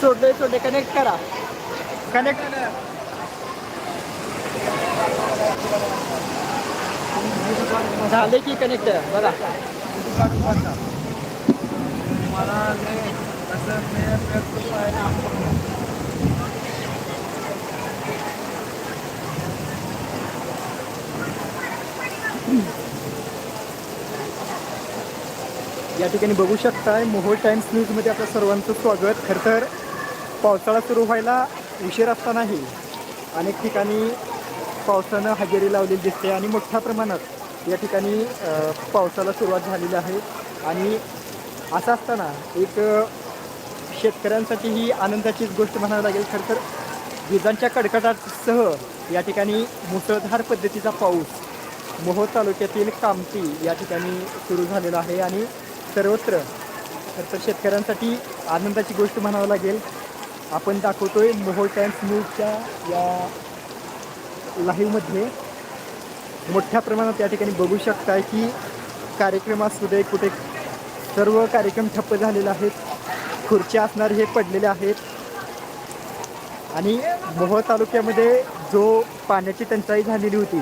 सोडले सोडले कनेक्ट करा. कनेक्ट झाले की कनेक्ट बघा. मला लय असं मी व्यक्त पाहिजे या ठिकाणी बघू शकताय मोहोळ टाइम्स न्यूजमध्ये आपलं सर्वांचं स्वागत. खरं तर पावसाळा सुरू व्हायला उशीर असतानाही अनेक ठिकाणी पावसानं हजेरी लावलेली दिसते आणि मोठ्या प्रमाणात या ठिकाणी पावसाला सुरुवात झालेली आहे. आणि असं असताना एक शेतकऱ्यांसाठी ही आनंदाचीच गोष्ट म्हणावी लागेल. खरं तर विजांच्या कडकडाटसह या ठिकाणी मुसळधार पद्धतीचा पाऊस मोहोळ तालुक्यातील कामती या ठिकाणी सुरू झालेला आहे. आणि सर्वत्र. तर शेतकऱ्यांसाठी आनंदाची गोष्ट म्हणावं लागेल. आपण दाखवतोय मोहोळ टाइम्स न्यूजच्या या लाईव्हमध्ये. मोठ्या प्रमाणात या ठिकाणी बघू शकताय की कार्यक्रम असू दे कुठे सर्व कार्यक्रम ठप्प झालेले आहेत. खुर्च्या असणार हे पडलेले आहेत. आणि मोहोळ तालुक्यामध्ये जो पाण्याची टंचाई झालेली होती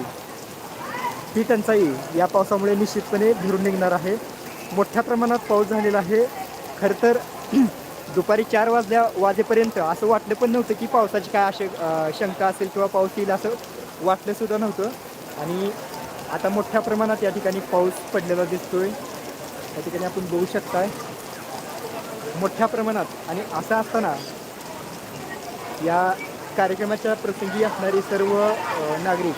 ती टंचाई या पावसामुळे निश्चितपणे भरून निघणार आहे. मोठ्या प्रमाणात पाऊस झालेला आहे. खरं तर दुपारी चार वाजल्या वाजेपर्यंत असं वाटलं पण नव्हतं की पावसाची काय असे शंका असेल किंवा पाऊस येईल असं वाटलंसुद्धा नव्हतं. आणि आता मोठ्या प्रमाणात या ठिकाणी पाऊस पडलेला दिसतोय. या ठिकाणी आपण बघू शकताय. मोठ्या प्रमाणात आणि असं असताना या कार्यक्रमाच्या प्रसंगी असणारे सर्व नागरिक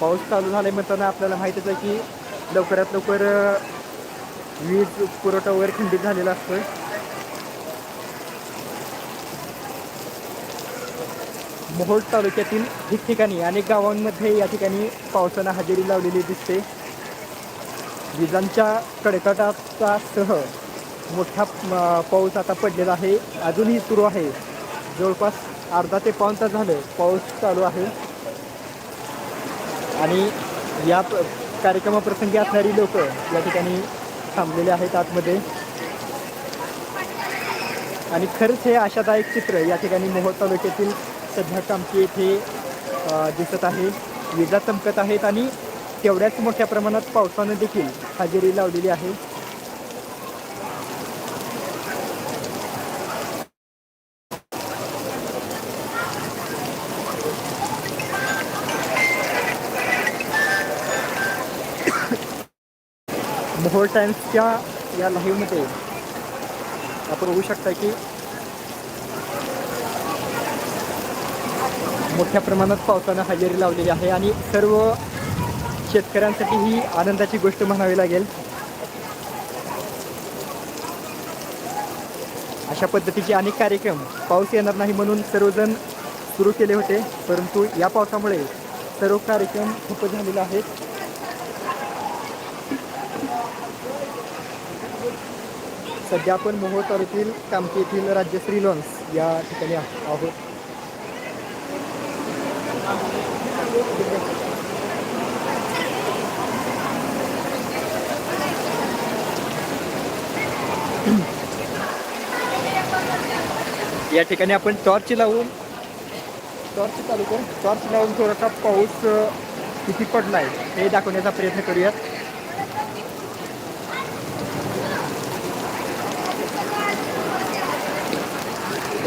पाऊस चालू झाले म्हणताना आपल्याला माहीतच आहे की लवकरात लवकर वीज पुरवठा वगैरे खंडित झालेला असतोय. मोहोळ तालुक्यातील ठिकठिकाणी अनेक गावांमध्ये या ठिकाणी पावसानं हजेरी लावलेली दिसते. विजांच्या कडकटाचा सह मोठा पाऊस आता पडलेला आहे. अजूनही सुरू आहे. जवळपास अर्धा ते पाऊण तास झालं पाऊस चालू आहे. आणि या कार्यक्रमाप्रसंगी असणारी लोक या ठिकाणी थांबलेले आहेत आतमध्ये. आणि खरंच हे आशादायक चित्र या ठिकाणी मोहोळ तालुक्यातील सध्या कामकी येथे दिसत आहे. विजा चमकत आहेत आणि तेवढ्याच मोठ्या प्रमाणात पावसानं देखील हजेरी लावलेली आहे. मोहोळ टाइम्सच्या या लाईव्हमध्ये आपण बघू शकता की मोठ्या प्रमाणात पावसानं हजेरी लावलेली आहे आणि सर्व शेतकऱ्यांसाठी ही आनंदाची गोष्ट म्हणावी लागेल. अशा पद्धतीचे अनेक कार्यक्रम पाऊस येणार नाही म्हणून सर्वजण सुरू केले होते परंतु या पावसामुळे सर्व कार्यक्रम ठप्प झालेले आहेत. सध्या आपण मोहोळ तालुक्यातील कामठी येथील राज्यश्री लॉन्स या ठिकाणी आहोत. या ठिकाणी आपण टॉर्च लावून टॉर्च चालू करून टॉर्च लावून थोडासा पाऊस किती किती पडलाय हे दाखवण्याचा प्रयत्न करूयात.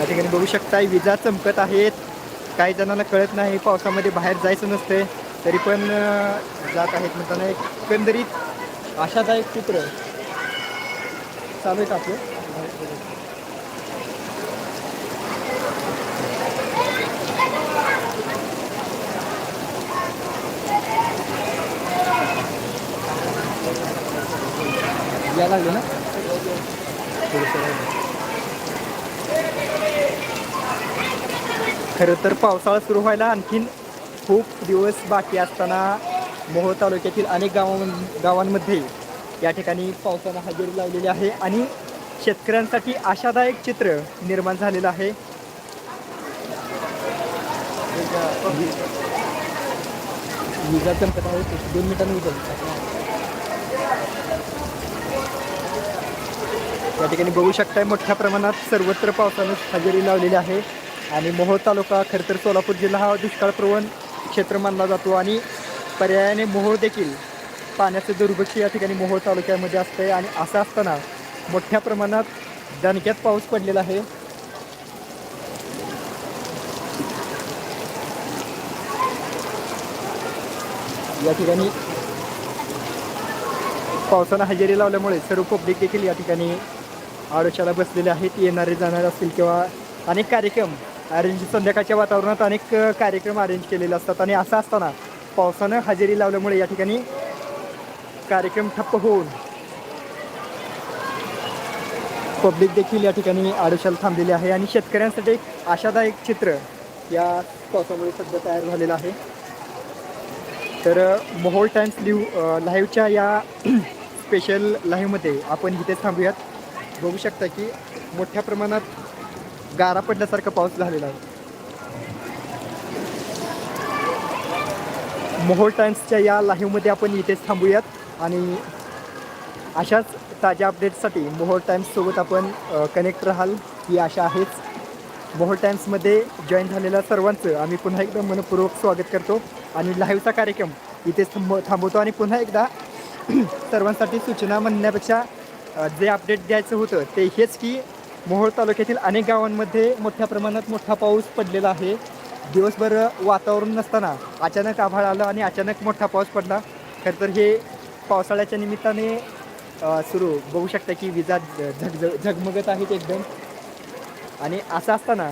या ठिकाणी बघू शकताय विजा चमकत आहेत. काही जणांना कळत नाही पावसामध्ये बाहेर जायचं नसते तरी पण जात आहेत म्हणताना एकंदरीत आशादायक चित्र. चालू आहे आपलं? या लागले ना थोडंसं राहिलं. खरं तर पावसाळा सुरू व्हायला आणखीन खूप दिवस बाकी असताना मोहोळ तालुक्यातील अनेक गावां गावांमध्ये या ठिकाणी पावसानं हजेरी लावलेली आहे आणि शेतकऱ्यांसाठी आशादायक चित्र निर्माण झालेलं आहे. विजा चमकत आहे दोन मिनिटांनी विजा या ठिकाणी बघू शकताय मोठ्या प्रमाणात सर्वत्र पावसानं हजेरी लावलेली आहे. आणि मोहोळ तालुका खरं तर सोलापूर जिल्हा हा दुष्काळप्रवण क्षेत्र मानला जातो आणि पर्यायाने मोहोळ देखील पाण्याचं दुर्भिक्ष या ठिकाणी मोहोळ तालुक्यामध्ये असतंय आणि असं असताना मोठ्या प्रमाणात दणक्यात पाऊस पडलेला आहे. या ठिकाणी पावसानं हजेरी लावल्यामुळे सर्व पब्लिक देखील या ठिकाणी आडोशाला बसलेले आहेत. येणारे जाणारे असतील किंवा अनेक कार्यक्रम अरेंज संध्याकाळच्या वातावरणात अनेक कार्यक्रम अरेंज केलेले असतात आणि असं असताना पावसानं हजेरी लावल्यामुळे या ठिकाणी कार्यक्रम ठप्प होऊन पब्लिक देखील या ठिकाणी आडोशाला थांबलेली आहे आणि शेतकऱ्यांसाठी एक आशादायक चित्र या पावसामुळे सध्या तयार झालेलं आहे. तर मोहोल मोहोळ टाइम्स लिव्ह लाईव्हच्या या स्पेशल लाईव्हमध्ये आपण इथे थांबूयात. बघू शकता की मोठ्या प्रमाणात गारा पडण्यासारखा पाऊस झालेला आहे. मोहोळ टाइम्सच्या या लाईव्हमध्ये आपण इथेच थांबूयात आणि अशाच ताज्या अपडेट्ससाठी मोहोळ टाइम्ससोबत आपण कनेक्ट राहाल ही आशा आहेच. मोहोळ टाइम्समध्ये जॉईन झालेल्या सर्वांचं आम्ही पुन्हा एकदा मनपूर्वक स्वागत करतो आणि लाईव्हचा कार्यक्रम इथेच थांब थांबवतो आणि पुन्हा एकदा सर्वांसाठी सूचना म्हणण्यापेक्षा जे अपडेट द्यायचं होतं ते हेच की मोहोळ तालुक्यातील अनेक गावांमध्ये मोठ्या प्रमाणात मोठा पाऊस पडलेला आहे. दिवसभर वातावरण नसताना अचानक आभाळ आलं आणि अचानक मोठा पाऊस पडला. खरं तर हे पावसाळ्याच्या निमित्ताने सुरू. बघू शकता की विजा झग झगमगत आहेत एकदम. आणि असं असताना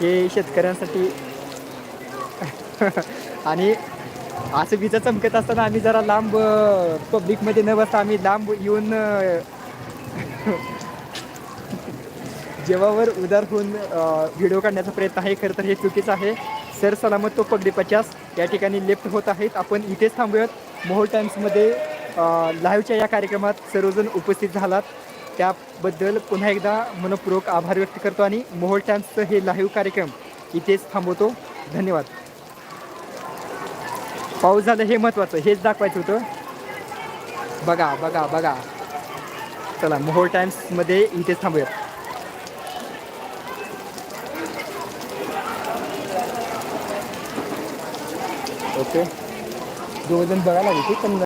हे शेतकऱ्यांसाठी आणि असं विजा चमकत असताना आम्ही जरा लांब पब्लिकमध्ये न बसता आम्ही लांब येऊन जेव्हावर जेवावर उदार होऊन व्हिडिओ काढण्याचा प्रयत्न आहे खरं तर हे चुकीचं आहे. सर सलामत तो पगडी पचास. या ठिकाणी लेफ्ट होत आहेत. आपण इथेच थांबूयात. मोहोळ टाइम्समध्ये लाईव्हच्या या कार्यक्रमात सर्वजण उपस्थित झालात. त्याबद्दल पुन्हा एकदा मनपूर्वक आभार व्यक्त करतो आणि मोहोळ टाइम्सचं हे लाईव्ह कार्यक्रम इथेच थांबवतो. धन्यवाद. पाऊस झालं हे महत्त्वाचं हेच दाखवायचं होतं. बघा बघा बघा. चला मोहोळ टाइम्समध्ये इथेच थांबूयात. ओके. दोघं जण बघायला घेते पण